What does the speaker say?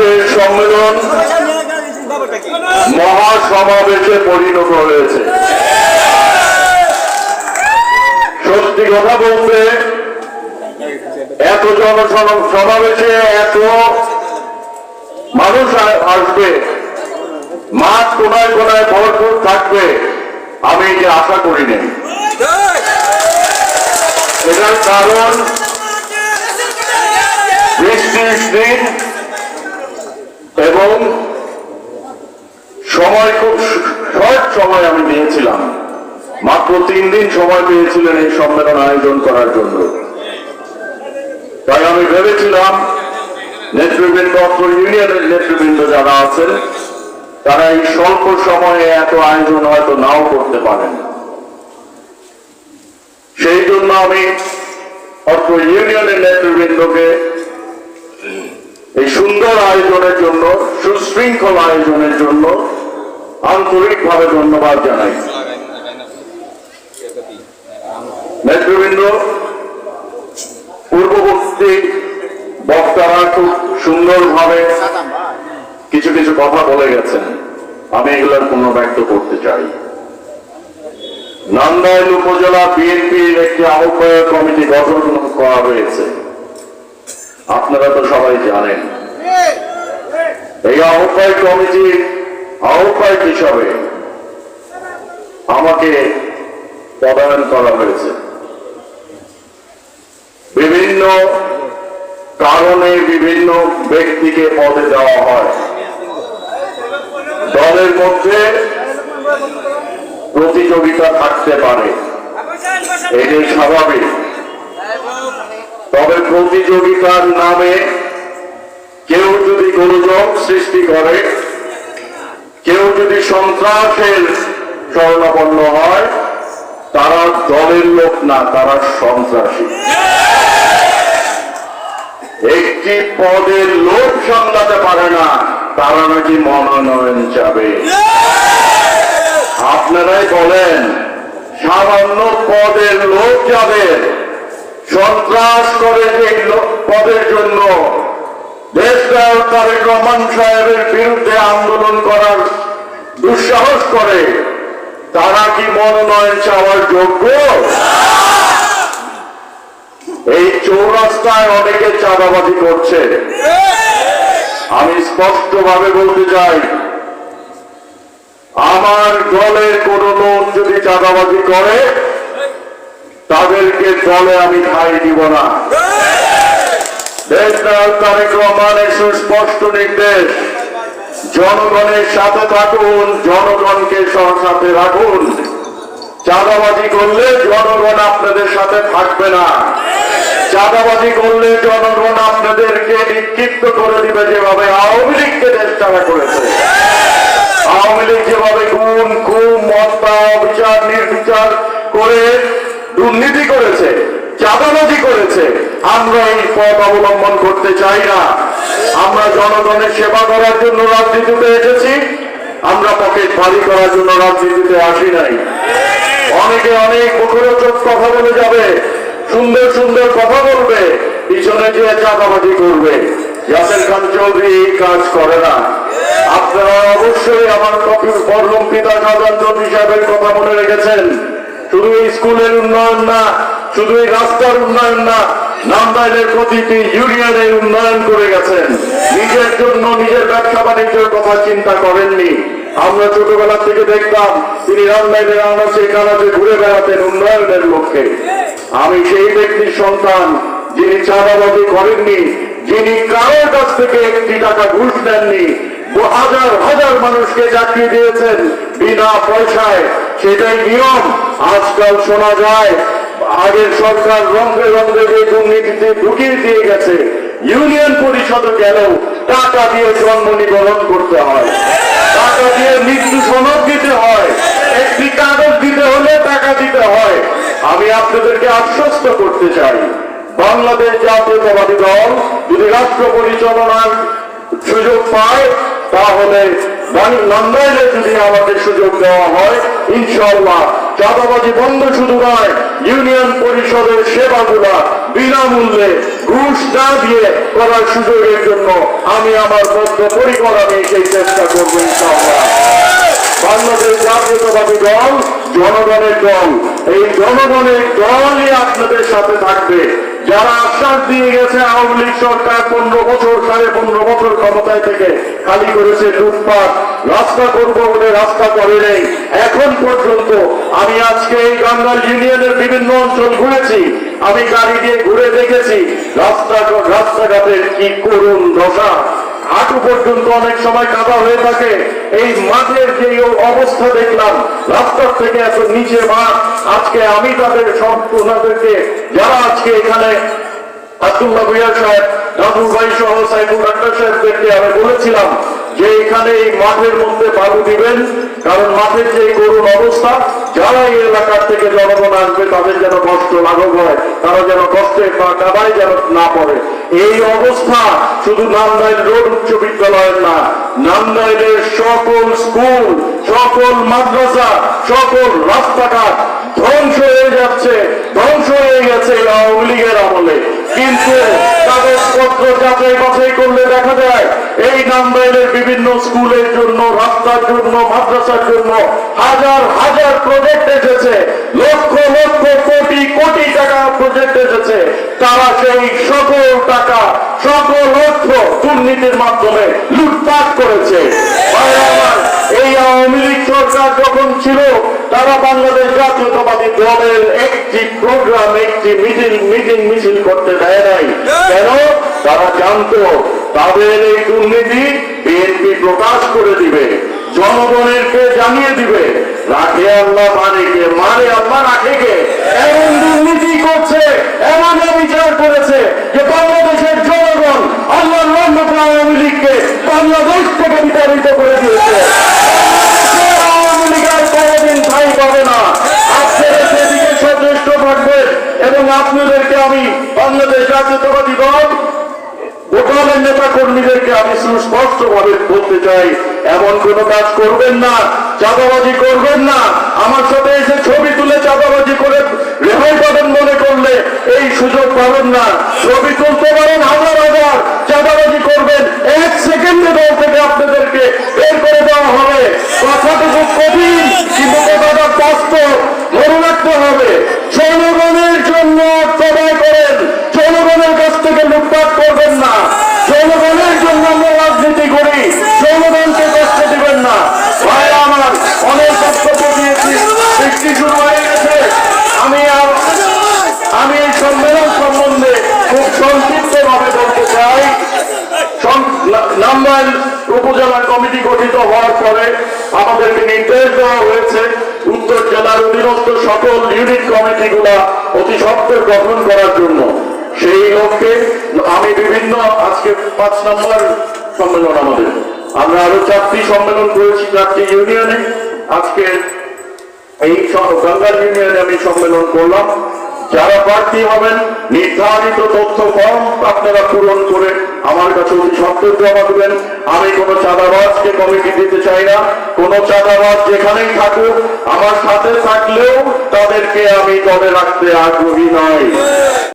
আজকের সম্মেলন মহাসমাবেশে পরিণত হয়েছে। সত্যি কথা বলতে, এত জন সমাবেশে এত মানুষ আসবে, মাঠ কোনায় কোনায় ভরপুর থাকবে, আমি যে আশা করি করিনি এটার কারণ বৃষ্টির দিন এবং সময় খুব শর্ট সময় আমি নিয়েছিলাম। মাত্র তিন দিন সময় পেয়েছিলেন এই সম্মেলন আয়োজন করার জন্য। তাই আমি ভেবেছিলাম, নেতৃবৃন্দ, অত্র ইউনিয়নের নেতৃবৃন্দ যারা আছেন, তারা এই স্বল্প সময়ে এত আয়োজন হয়তো নাও করতে পারেন। সেই জন্য আমি অত্র ইউনিয়নের নেতৃবৃন্দকে এই সুন্দর আয়োজনের জন্য, সুশৃঙ্খল আয়োজনের জন্য আন্তরিকভাবে ধন্যবাদ জানাই। নেতৃবৃন্দ, পূর্ববর্তী বক্তারা খুব সুন্দরভাবে কিছু কিছু কথা বলে গেছেন। আমি এগুলোর পুনর্ব্যক্ত করতে চাই। নান্দাইল উপজেলা বিএনপির একটি আহ্বায়ক কমিটি গঠন করা হয়েছে। আপনারা তো সবাই জানেন। এই আহ্বায়ক কমিটির আহ্বায়ক হিসাবে আমাকে পদায়ন করা হয়েছে। বিভিন্ন কারণে বিভিন্ন ব্যক্তিকে পদে দেওয়া হয়। দলের মধ্যে প্রতিযোগিতা থাকতে পারে। এটাই স্বাভাবিক। তবে প্রতিযোগিতার নামে কেউ যদি গোলযোগ সৃষ্টি করে, কেউ যদি সন্ত্রাসের স্বর্ণাপন্ন হয়, তারা দলের লোক না, তারা সন্ত্রাসী। একটি পদের লোক সামলাতে পারে না, তারা নাকি মনোনয়ন চাবে। আপনারাই বলেন, সামান্য পদের লোক যাবে সন্ত্রাস করে যে পদের জন্য। দেশনায়ক তারেক রহমান সাহেবের বিরুদ্ধে আন্দোলন করার দুঃসাহস করে। তারা কি মনোনয়ন চাওয়ার যোগ্য? এই চৌরাস্তায় অনেকে চাঁদাবাজি করছে। আমি স্পষ্টভাবে বলতে চাই, আমার দলের কোন লোক যদি চাঁদাবাজি করে তাদেরকে দলে আমি ঠাই দিব না। সুস্পষ্ট নির্দেশ, জনগণের সাথে থাকুন, জনগণকে সাথে রাখুন। চাঁদাবাজি করলে জনগণ আপনাদের সাথে থাকবে না। চাঁদাবাজি করলে জনগণ আপনাদেরকে নিক্ষিপ্ত করে দিবে যেভাবে আওয়ামী লীগকে দেশ চালা করেছে। আওয়ামী লীগ যেভাবে গুণ খুন, মত্তা, অবিচার, নির্বিচার করে দুর্নীতি করেছে, চাঁদাবাজি করেছে। আমরা এই পথ অবলম্বন করতে চাই না। আমরা জনগণের সেবা করার জন্য রাজনীতিতে এসেছি। আমরা পকেট ভারী করার জন্য রাজনীতিতে আসি নাই। অনেকে অনেক মুখরোচক কথা বলে যাবে, সুন্দর সুন্দর কথা বলবে, পিছনে যে চাঁদাবাজি করবে। ইয়াসের খান চৌধুরী এই কাজ করে না। আপনারা অবশ্যই আমার কপির পরম পিতা চৌধুরী সাহেবের কথা মনে রেখেছেন। শুধু এই স্কুলের উন্নয়ন না, শুধু এই রাস্তার উন্নয়ন না, নামদাইলের প্রতিটি ইউনিয়নের উন্নয়ন করে গেছেন। নিজের জন্য নিজের ব্যবসা বাণিজ্যের কথা চিন্তা করেননি। আমরা ছোটবেলা থেকে দেখতাম, তিনি রামদাইলের আনাচে কানাচে ঘুরে বেড়াতেন উন্নয়নের লক্ষ্যে। আমি সেই ব্যক্তির সন্তান, যিনি চাঁদাবাজি করেননি, যিনি কারোর কাছ থেকে একটি টাকা ঘুষ দেননি হাজার হাজার মানুষকে চাকরি দিয়েছেন বিনা পয়সায়। সেটাই নিয়ম। আজকাল শোনা যায়, আগের সরকার রঙে রঙে যে দুর্নীতিতে ঢুকিয়ে দিয়ে গেছে, ইউনিয়ন পরিষদে গেলেও টাকা দিয়ে জন্ম নিবরণ করতে হয়? টাকা দিয়ে মৃত্যু সনদ দিতে হয়, একটি কাগজ দিতে হলে টাকা দিতে হয়। আমি আপনাদেরকে আশ্বস্ত করতে চাই, বাংলাদেশ জাতীয়তাবাদী দল যদি রাষ্ট্র পরিচালনার সুযোগ পায়, তাহলে নন্দাইলে যদি আমাদের সুযোগ দেওয়া হয় ইনশাল্লাহ চাঁদাবাজি বন্ধ শুধু নয়, ইউনিয়ন পরিষদের সেবাগুলা বিনামূল্যে ঘুষ না দিয়ে করার সুযোগের জন্য আমি আমার বদ্ধ পরিকর আমি সেই চেষ্টা করব বাংলাদেশ জাতীয়তাবাদী দল, জনগণের দল, এই জনগণের দলই আপনাদের সাথে থাকবে। যারা আশ্বাস দিয়ে গেছে, আওয়ামী লীগ সরকার পনেরো বছর, সাড়ে পনেরো বছর ক্ষমতায় থেকে খালি করেছে লুটপাট। রাস্তা করব বলে রাস্তা করে নেই। এখন পর্যন্ত আমি আজকে এই গাঙ্গাল ইউনিয়নের বিভিন্ন অঞ্চল ঘুরেছি। আমি গাড়ি দিয়ে ঘুরে দেখেছি। রাস্তা রাস্তাঘাটের কি করুণ দশা হাঁটু পর্যন্ত অনেক সময় কাদা হয়ে থাকে। এই মাঠের যে অবস্থা দেখলাম, রাস্তার থেকে এত নিচে মাঠ, আজকে আমি তাদের সব যারা আজকে এখানে আব্দুল্লাহ ভুইয়া সাহেব ভাই সহ সাইফুল ডাক্তার সাহেবদেরকে আমি বলেছিলাম যে এখানে এই মাঠের মধ্যে বালু দিবেন, কারণ মাঠের যে করুণ অবস্থা, যারা এই এলাকার থেকে জনগণ আসবে, তাদের যেন কষ্ট লাঘব হয়, তারা যেন কষ্টে বা কাদায় যেন না পড়ে। এই অবস্থা শুধু নান্দাইল রোড উচ্চ বিদ্যালয়ের না, নান্দাইলের সকল স্কুল, সকল মাদ্রাসা, সকল রাস্তাঘাট ধ্বংস হয়ে যাচ্ছে, ধ্বংস হয়ে গেছে আওয়ামী লীগের আমলে। কিন্তু কাগজপত্র যাচাই বাছাই করলে দেখা যায়, এই নান্দাইলের বিভিন্ন স্কুলের জন্য, রাস্তার জন্য, মাদ্রাসার জন্য হাজার হাজার প্রজেক্ট এসেছে, লক্ষ লক্ষ কোটি কোটি টাকা প্রজেক্ট এসেছে। তারা সেই সকল টাকা, সকল অর্থ দুর্নীতির মাধ্যমে লুটপাট করেছে। এই আওয়ামী লীগ সরকার যখন ছিল তারা বাংলাদেশ জাতীয়তাবাদী দলের একটি প্রোগ্রাম একটি মিছিল মিটিং মিছিল করতে দেয় নাই। কেন? তারা জানতো তাদের এই দুর্নীতি বিএনপি প্রকাশ করে দিবে জনগণেরকে জানিয়ে দিবে রাখে আল্লাহ মানে কে মানে আল্লাহ রাখে কে? এমন দুর্নীতি করছে এমন বিচার করেছে যে বাংলাদেশের জনগণ আল্লাহ আওয়ামী লীগকে বাংলাদেশ থেকে বিতাড়িত করে দিয়েছে সে আওয়ামী লীগ আর কোনোদিন ঠাঁই পাবে না আপনারা সেদিকে সচেষ্ট থাকবেন এবং আপনাদেরকে আমি বাংলাদেশ জাতীয়তাবাদী দল গোপালের নেতা কর্মীদেরকে আমি সুস্পষ্ট ভাবে বলতে চাই, এমন কোন কাজ করবেন না, চাঁদাবাজি করবেন না। আমার সাথে এসে ছবি তুলে চাঁদাবাজি করে রেহাই পাবেন মনে করলে, এই সুযোগ পাবেন না। ছবি তুলতে পারেন হাজার হাজার চাঁদাবাজি করবেন। এক সেকেন্ডে দল থেকে আপনাদেরকে বের করে দেওয়া হবে। কথাটা খুব কঠিন, কিন্তু কথাটা বাস্তব। মনে রাখতে হবে। জনগণের জন্য সবাই করেন জনগণের কাছ থেকে লুটপাট করবেন না জনগণের জন্য আমরা রাজনীতি করি জনগণকে কষ্ট দিবেন না ভাই আমার অনেক বক্তব্য দিয়েছি বৃষ্টি শুরু হয়ে গেছে। আমি আমি এই সম্মেলন সম্বন্ধে খুব সংক্ষিপ্ত ভাবে বলতে চাই। নাম্বার উপজেলা কমিটি গঠিত হওয়ার পরে আমাদেরকে নির্দেশ দেওয়া হয়েছে, উত্তর জেলার অধীনস্থ সকল ইউনিট কমিটিগুলা অতি সত্ত্বর গঠন করার জন্য। সেই লক্ষ্যে আমি বিভিন্ন, আজকে পাঁচ নম্বর সম্মেলন আমাদের। আমরা আরও চারটি সম্মেলন করেছি, চারটি ইউনিয়নে আজকে এই গঙ্গা ইউনিয়নে আমি সম্মেলন করলাম। যারা প্রার্থী হবেন, নির্ধারিত তথ্য ফর্ম আপনারা পূরণ করে আমার কাছে অতি সত্তর জমা দেবেন। আমি কোনো চাঁদাবাজকে কমিটি দিতে চাই না। কোনো চাঁদাবাজ যেখানেই থাকুক, আমার সাথে থাকলেও তাদেরকে আমি দলে রাখতে আগ্রহী নয়